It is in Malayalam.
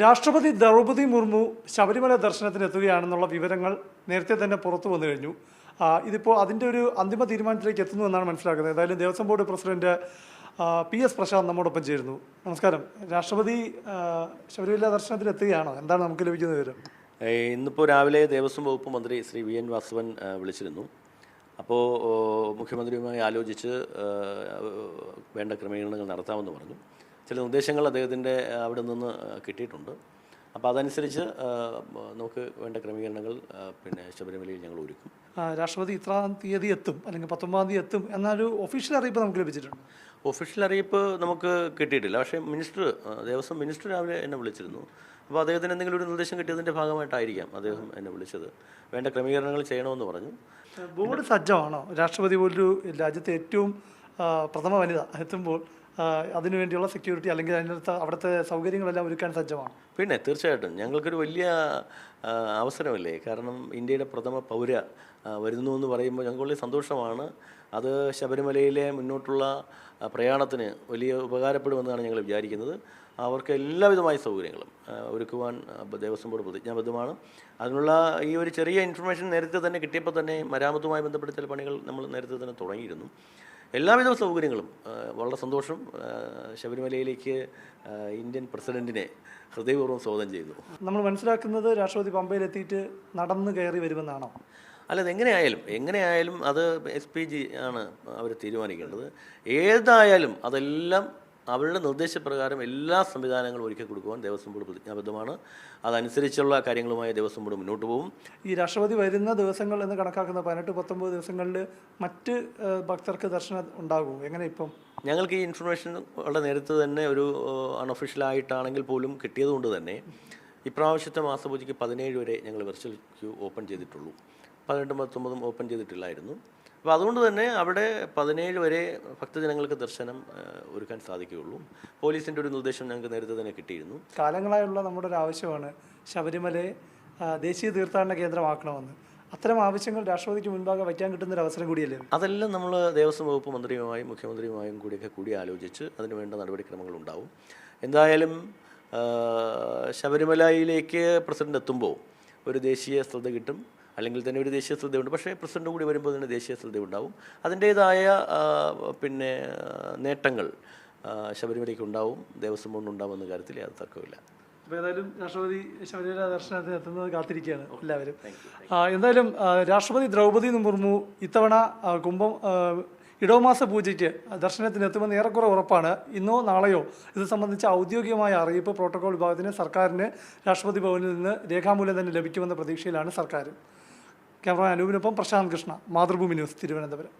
രാഷ്ട്രപതി ദ്രൗപദി മുർമു ശബരിമല ദർശനത്തിന് എത്തുകയാണെന്നുള്ള വിവരങ്ങൾ നേരത്തെ തന്നെ പുറത്തു വന്നു കഴിഞ്ഞു. ഇതിപ്പോൾ അതിന്റെ ഒരു അന്തിമ തീരുമാനത്തിലേക്ക് എത്തുന്നു എന്നാണ് മനസ്സിലാക്കുന്നത്. ഏതായാലും Devaswom board president P S Prashanth നമ്മോടൊപ്പം ചേരുന്നു. നമസ്കാരം. രാഷ്ട്രപതി ശബരിമല ദർശനത്തിന് എത്തുകയാണോ എന്താണ് നമുക്ക് ലഭിക്കുന്ന വിവരം? ഇന്നിപ്പോൾ രാവിലെ ദേവസ്വം വകുപ്പ് മന്ത്രി ശ്രീ വി എൻ വാസവൻ വിളിച്ചിരുന്നു. അപ്പോൾ മുഖ്യമന്ത്രിയുമായി ആലോചിച്ച് വേണ്ട ക്രമീകരണങ്ങൾ നടത്താമെന്ന് പറഞ്ഞു. ചില നിർദ്ദേശങ്ങൾ അദ്ദേഹത്തിന്റെ അവിടെ നിന്ന് കിട്ടിയിട്ടുണ്ട്. അപ്പോൾ അതനുസരിച്ച് നമുക്ക് വേണ്ട ക്രമീകരണങ്ങൾ പിന്നെ ശബരിമലയിൽ ഞങ്ങൾ ഒരുക്കും. രാഷ്ട്രപതി ഇത്രാം തീയതി എത്തും അല്ലെങ്കിൽ പത്തൊമ്പതാം തീയതി എത്തും എന്നൊരു ഒഫീഷ്യൽ അറിയിപ്പ് നമുക്ക് ലഭിച്ചിട്ടുണ്ട്. ഒഫീഷ്യൽ അറിയിപ്പ് നമുക്ക് കിട്ടിയിട്ടില്ല. പക്ഷേ മിനിസ്റ്റർ ദേവസ്വം മിനിസ്റ്റർ രാവിലെ എന്നെ വിളിച്ചിരുന്നു. അപ്പോൾ അദ്ദേഹത്തിന് എന്തെങ്കിലും ഒരു നിർദ്ദേശം കിട്ടിയതിന്റെ ഭാഗമായിട്ടായിരിക്കാം അദ്ദേഹം എന്നെ വിളിച്ചത്. വേണ്ട ക്രമീകരണങ്ങൾ ചെയ്യണമെന്ന് പറഞ്ഞു. ബോർഡ് സജ്ജമാണോ? രാഷ്ട്രപതി പോലൊരു രാജ്യത്തെ ഏറ്റവും പ്രഥമ വനിത എത്തുമ്പോൾ അതിനുവേണ്ടിയുള്ള സെക്യൂരിറ്റി അല്ലെങ്കിൽ അതിനകത്ത് അവിടുത്തെ സൗകര്യങ്ങളെല്ലാം ഒരുക്കാൻ സജ്ജമാണ്. പിന്നെ തീർച്ചയായിട്ടും ഞങ്ങൾക്കൊരു വലിയ അവസരമല്ലേ? കാരണം ഇന്ത്യയുടെ പ്രഥമ പൗര വരുന്നു എന്ന് പറയുമ്പോൾ ഞങ്ങൾക്ക് വലിയ സന്തോഷമാണ്. അത് ശബരിമലയിലെ മുന്നോട്ടുള്ള പ്രയാണത്തിന് വലിയ ഉപകാരപ്പെടുമെന്നാണ് ഞങ്ങൾ വിചാരിക്കുന്നത്. അവർക്ക് എല്ലാവിധമായ സൗകര്യങ്ങളും ഒരുക്കുവാൻ ദേവസ്വം ബോർഡ് പ്രതിജ്ഞാബദ്ധമാണ്. അതിനുള്ള ഈ ഒരു ചെറിയ ഇൻഫർമേഷൻ നേരത്തെ തന്നെ കിട്ടിയപ്പോൾ തന്നെ മരാമത്തുമായി ബന്ധപ്പെട്ട ചില പണികൾ നമ്മൾ നേരത്തെ തന്നെ തുടങ്ങിയിരുന്നു. എല്ലാവിധ സൗകര്യങ്ങളും വളരെ സന്തോഷം ശബരിമലയിലേക്ക് ഇന്ത്യൻ പ്രസിഡന്റിനെ ഹൃദയപൂർവം സ്വാഗതം ചെയ്തു നമ്മൾ മനസ്സിലാക്കുന്നത് രാഷ്ട്രപതി പമ്പയിലെത്തിയിട്ട് നടന്ന് കയറി വരുമെന്നാണോ? അല്ല എങ്ങനെയായാലും എങ്ങനെയായാലും അത് എസ് പി ജി ആണ് അവർ തീരുമാനിക്കേണ്ടത്. ഏതായാലും അതെല്ലാം അവരുടെ നിർദ്ദേശപ്രകാരം എല്ലാ സംവിധാനങ്ങളും ഒരുക്കി കൊടുക്കുവാൻ ദേവസ്വം ബോർഡ് പ്രതിജ്ഞാബദ്ധമാണ്. അതനുസരിച്ചുള്ള കാര്യങ്ങളുമായി ദേവസ്വം ബോർഡ് മുന്നോട്ട് പോകും. ഈ രാഷ്ട്രപതി വരുന്ന ദിവസങ്ങൾ എന്ന് കണക്കാക്കുന്ന പതിനെട്ട് പത്തൊമ്പത് ദിവസങ്ങളിൽ മറ്റ് ഭക്തർക്ക് ദർശനം ഉണ്ടാകുമോ? എങ്ങനെ ഇപ്പം? ഞങ്ങൾക്ക് ഈ ഇൻഫർമേഷൻ വളരെ നേരത്തെ തന്നെ ഒരു അൺഒഫീഷ്യലായിട്ടാണെങ്കിൽ പോലും കിട്ടിയതുകൊണ്ട് തന്നെ ഇപ്രാവശ്യത്തെ മാസപൂജയ്ക്ക് പതിനേഴ് വരെ ഞങ്ങൾ വെർച്വൽ ക്യൂ ഓപ്പൺ ചെയ്തിട്ടുള്ളൂ. പതിനെട്ടും പത്തൊമ്പതും ഓപ്പൺ ചെയ്തിട്ടില്ലായിരുന്നു. അപ്പോൾ അതുകൊണ്ട് തന്നെ അവിടെ പതിനേഴ് വരെ ഭക്തജനങ്ങൾക്ക് ദർശനം ഒരുക്കാൻ സാധിക്കുകയുള്ളൂ. പോലീസിന്റെ ഒരു നിർദ്ദേശം ഞങ്ങൾക്ക് നേരത്തെ തന്നെ കിട്ടിയിരുന്നു. കാലങ്ങളായുള്ള നമ്മുടെ ഒരു ആവശ്യമാണ് ശബരിമലയെ ദേശീയ തീർത്ഥാടന കേന്ദ്രമാക്കണമെന്ന്. അത്തരം ആവശ്യങ്ങൾ രാഷ്ട്രപതിക്ക് മുൻപാകെ വയ്ക്കാൻ കിട്ടുന്ന ഒരു അവസരം കൂടിയല്ലേ? അതെല്ലാം നമ്മൾ ദേവസ്വം വകുപ്പ് മന്ത്രിയുമായും മുഖ്യമന്ത്രിയുമായും കൂടിയൊക്കെ കൂടി ആലോചിച്ച് അതിനുവേണ്ട നടപടിക്രമങ്ങൾ ഉണ്ടാവും. എന്തായാലും ശബരിമലയിലേക്ക് പ്രസിഡന്റ് എത്തുമ്പോൾ ഒരു ദേശീയ ശ്രദ്ധ കിട്ടും അല്ലെങ്കിൽ തന്നെ ഒരു ദേശീയ ശ്രദ്ധയുണ്ട് പക്ഷേ പ്രസിഡന്റ് കൂടി വരുമ്പോൾ തന്നെ ദേശീയ ശ്രദ്ധ ഉണ്ടാവും. അതിന്റേതായ പിന്നെ നേട്ടങ്ങൾ ശബരിമലയ്ക്ക് ഉണ്ടാവും. ദേവസ്വം ബോർഡിന് ഉണ്ടാവുമെന്ന കാര്യത്തിൽ യാതൊരു തർക്കമില്ല അപ്പോൾ ഏതായാലും രാഷ്ട്രപതി ശബരിമല ദർശനത്തിന് എത്തുന്നത് കാത്തിരിക്കുകയാണ് എല്ലാവരും. എന്തായാലും രാഷ്ട്രപതി ദ്രൗപദി മുർമു ഇത്തവണ കുംഭം ഇടവമാസ പൂജയ്ക്ക് ദർശനത്തിന് എത്തുമെന്ന് ഏറെക്കുറെ ഉറപ്പാണ്. ഇന്നോ നാളെയോ? ഇത് സംബന്ധിച്ച ഔദ്യോഗികമായ അറിയിപ്പ് പ്രോട്ടോകോൾ വിഭാഗത്തിന് സർക്കാരിന് രാഷ്ട്രപതി ഭവനിൽ നിന്ന് രേഖാമൂലം തന്നെ ലഭിക്കുമെന്ന പ്രതീക്ഷയിലാണ് സർക്കാർ ക്യാമറ അനൂപിനൊപ്പം പ്രശാന്ത് കൃഷ്ണ മാതൃഭൂമി ന്യൂസ് തിരുവനന്തപുരം.